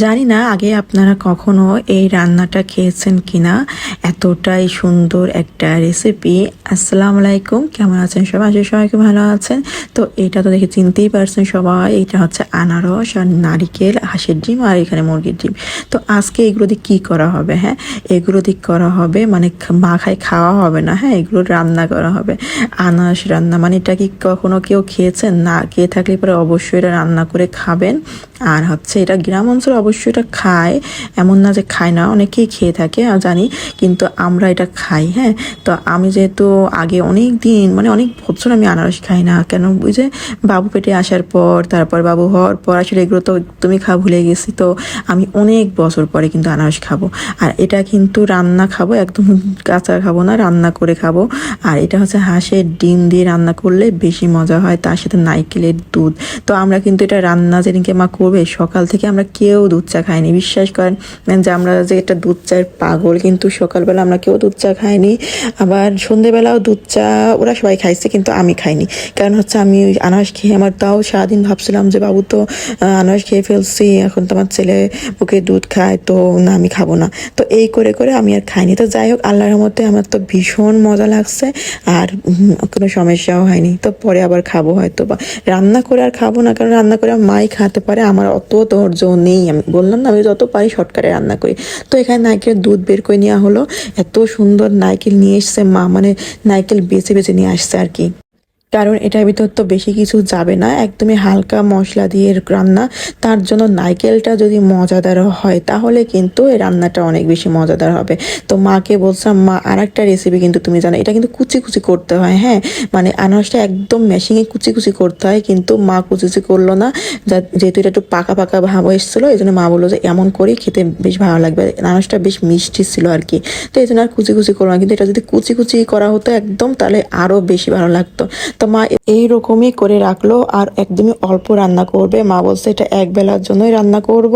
জানি না আগে আপনারা কখনো এই রান্নাটা খেয়েছেন কিনা। এতটাই সুন্দর একটা রেসিপি আসসালামু আলাইকুম। কেমন আছেন সবাই? আশা সবাইকে ভালো আছেন। তো এটা তো দেখে চিনতেই পারছেন সবাই, এটা হচ্ছে আনারস আর নারিকেল, হাঁসের ডিম আর এখানে মুরগির ডিম। তো আজকে এগুলো দিয়ে কী করা হবে হ্যাঁ? এগুলো দিয়ে করা হবে মানে মাখায় খাওয়া হবে না হ্যাঁ? এগুলো রান্না করা হবে। আনারস রান্না মানে এটা কি কখনো কেউ খেয়েছেন? না, খেয়ে থাকলে পরে অবশ্যই এটা রান্না করে খাবেন। আর হচ্ছে এটা গ্রাম অঞ্চলে অবশ্যই এটা খায়। এমন না যে খায় না, অনেকেই খেয়ে থাকে, আর জানি, কিন্তু আমরা এটা খাই হ্যাঁ? তো আমি যেহেতু আগে অনেক দিন মানে অনেক বছর আমি আনারস খাই না, কেন? ওই যে বাবু পেটে আসার পর, তারপর বাবু হওয়ার পর, আসলে এগুলো তো তুমি খাওয়া ভুলে গেছি, তো আমি অনেক বছর পরে কিন্তু আনারস খাব। আর এটা কিন্তু রান্না খাব, একদম কাঁচা খাব না, রান্না করে খাব। আর এটা হচ্ছে হাঁসের ডিম দিয়ে রান্না করলে বেশি মজা হয়, তার সাথে নারকেলের দুধ। তো আমরা কিন্তু এটা রান্না যেদিনকে মা করবে, সকাল থেকে আমরা কেউ দুধ চা খাইনি, বিশ্বাস করেন যে আমরা যে একটা দুধ চায়ের পাগল, কিন্তু সকালবেলা আমরা কেউ দুধ চা খাইনি, আবার সন্ধেবেলাও দুধ চা ওরা সবাই খাইছে, কিন্তু আমি খাইনি। কারণ হচ্ছে আমি ওই আনারস খেয়ে আমার তাও সারাদিন ভাবছিলাম যে, বাবু তো আনারস খেয়ে ফেলছি, এখন তো আমার ছেলে ওকে দুধ খায়, তো না, আমি খাব না। তো এই করে করে আমি আর খাইনি। তো যাই হোক, আল্লাহর মতে আমার তো ভীষণ মজা লাগছে, আর কোনো সমস্যাও হয়নি। তো পরে আবার খাব হয়তো বা রান্না করে আর খাব না, কারণ রান্না করে মাই খাতে পারে, আমার অত ধৈর্য নেই আমি। বললাম না, আমি যত পারি শর্টকাটে রান্না করি। তো এখানে নারকেলের দুধ বের করে নেওয়া হলো। এত সুন্দর নাইকেল নিয়ে এসছে মা মানে নাইকেল বেছে বেছে নিয়ে আসছে আর কি। কারণ এটার ভিতর তো বেশি কিছু যাবে না, একদমই হালকা মশলা দিয়ে রান্না। তার জন্য নারকেলটা যদি মজাদার হয়, তাহলে কিন্তু এই রান্নাটা অনেক বেশি মজাদার হবে। তো মাকে বলছিলাম, মা আর একটা রেসিপি কিন্তু তুমি জানো, এটা কিন্তু কুচি কুচি করতে হয়। হ্যাঁ মানে আনারসটা একদম মেশিনে কুচি কুচি করতে হয়, কিন্তু মা কুচি করল না। যেহেতু এটা একটু পাকা পাকা ভাব এসেছিল, এই জন্য মা বলল যে, এমন করেই খেতে বেশ ভালো লাগবে। আনারসটা বেশ মিষ্টি ছিল আর কি। তো এই জন্য আর কুচি কুচি করল না, কিন্তু এটা যদি কুচি কুচি করা হতো একদম, তাহলে আরও বেশি ভালো লাগতো। তো মা এইরকমই করে রাখল আর একদমই অল্প রান্না করবে। মা বলছে, এটা এক বেলার জন্যই রান্না করব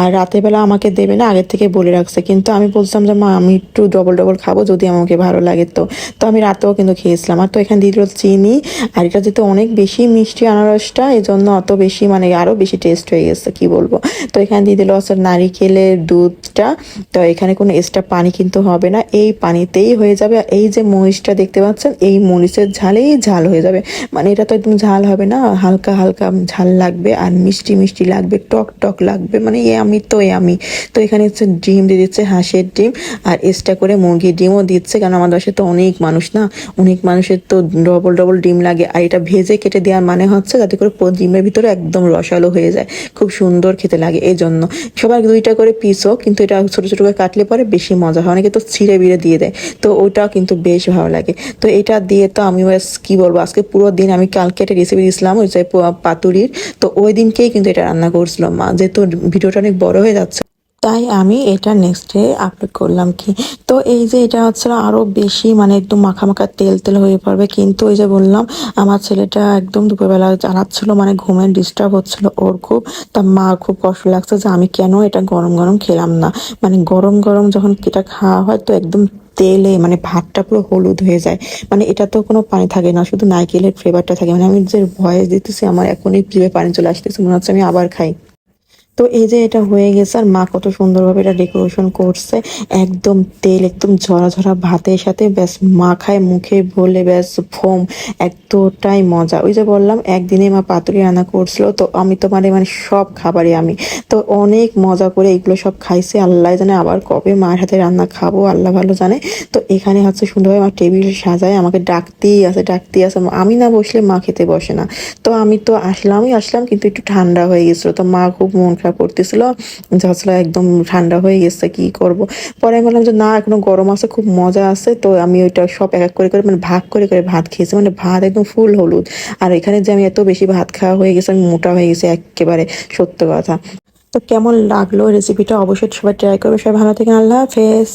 আর রাতের বেলা আমাকে দেবে না, আগের থেকে বলে রাখছে। কিন্তু আমি বলছিলাম যে, মা, আমি একটু ডবল ডবল খাব যদি আমাকে ভালো লাগে তো। তো আমি রাতেও কিন্তু খেয়েছিলাম। আর তো এখানে দিয়ে দিল চিনি আর এটা যেহেতু অনেক বেশি মিষ্টি আনারসটা এই জন্য অত বেশি মানে আরও বেশি টেস্ট হয়ে গেছে, কি বলব? তো এখানে দিয়ে দিল হচ্ছে নারিকেলের দুধটা। তো এখানে কোনো এক্সট্রা পানি কিন্তু হবে না, এই পানিতেই হয়ে যাবে। এই যে মরিচটা দেখতে পাচ্ছেন, এই মরিচের ঝালেই ঝাল হয়ে যাবে। মানে এটা তো একদম ঝাল হবে না, হালকা হালকা ঝাল লাগবে আর মিষ্টি মিষ্টি লাগবে, টক টক লাগবে। মানে এ আমি তো এ আমি। তো এখানে হচ্ছে ডিম দিয়ে দিচ্ছে হাঁসের ডিম আর এক্সট্রা করে মুরগির ডিমও দিচ্ছে, কারণ আমাদের বাসায় তো অনেক মানুষ না, অনেক মানুষের তো ডবল ডবল ডিম লাগে। আর এটা ভেজে কেটে দেওয়ার মানে হচ্ছে যাতে করে ডিমের ভিতরে একদম রসালো হয়ে যায়, খুব সুন্দর খেতে লাগে এই জন্য সবার দুইটা করে পিসও কিন্তু এটা ছোট ছোট করে কাটলে পরে বেশি মজা হয়। অনেকে তো ছিঁড়ে বিড়ে দিয়ে দেয়, তো ওটাও কিন্তু বেশ ভালো লাগে। তো এটা দিয়ে তো আমি কি বলব, আজকে পুরো দিন আমি কালকে একটা রেসিপি দিয়েছিলাম, ওই যে পাতুরির। তো ওই দিনকেই কিন্তু এটা রান্না করছিল মা, যেহেতু ভিডিওটা অনেক বড় হয়ে যাচ্ছে। তাই আমি এটা নেক্সট ডে আপলোড করলাম কি? তো এই যে এটা হচ্ছে আরও বেশি মানে একদম মাখা মাখা তেল তেল হয়ে পড়বে। কিন্তু ওই যে বললাম, আমার ছেলেটা একদম দুপুরবেলা জ্বালাচ্ছিল মানে ঘুমের ডিস্টার্ব হচ্ছিল ওর খুব। তা মা খুব কষ্ট লাগছে যে আমি কেন এটা গরম গরম খেলাম না? মানে গরম গরম যখন এটা খাওয়া হয় তো একদম তেলে মানে ভাতটা পুরো হলুদ হয়ে যায়। মানে এটা তো কোনো পানি থাকে না, শুধু নারকেলের ফ্লেভারটা থাকে। মানে আমি যে ভয়েস দিতেছি, আমার এখনই জিভে পানি চলে আসতেছে, মনে হচ্ছে আমি আবার খাই। তো এই যে এটা হয়ে গেছে, আর মা কত সুন্দরভাবে এটা ডেকোরেশন করছে, একদম তেল, একদম ঝরা ঝরা ভাতের সাথে, ব্যাস মাখায় মুখে বলে ব্যাস ফোম, এতটাই মজা। ওই যে বললাম, একদিনে মা পাতুরি রান্না করছিল, তো আমি তো মানে মানে সব খাবারই আমি। তো অনেক মজা করে এগুলো সব খাইছে, আল্লাহ জানে আবার কবে মায়ের হাতে রান্না খাব, আল্লাহ ভালো জানে। তো এখানে হচ্ছে সুন্দরভাবে আমার টেবিল সাজায়, আমাকে ডাকতেই আছে ডাকতেই আছে। আমি না বসলে মা খেতে বসে না। তো আমি তো আসলামই, আসলাম, কিন্তু একটু ঠান্ডা হয়ে গেছিল। তো মা খুব মন খারাপ করতেছিল। যাচ্ছিল একদম ঠান্ডা হয়ে গেছে, কি করব? পরে আমি বললাম যে, না, এখনও গরম আছে, খুব মজা আছে। তো আমি ওইটা সব এক এক করে করে মানে ভাগ করে করে ভাত খেয়েছি। মানে ভাত একদম ফুল হলুদ। আর এখানে যে আমি এত বেশি ভাত খাওয়া হয়ে গেছে, আমি মোটা হয়ে গেছি একেবারে, সত্য কথা। তো কেমন লাগল রেসিপিটা অবশ্যই সবাই ট্রাই করবে। সবাই ভালো থেকে আল্লাহ হাফেজ।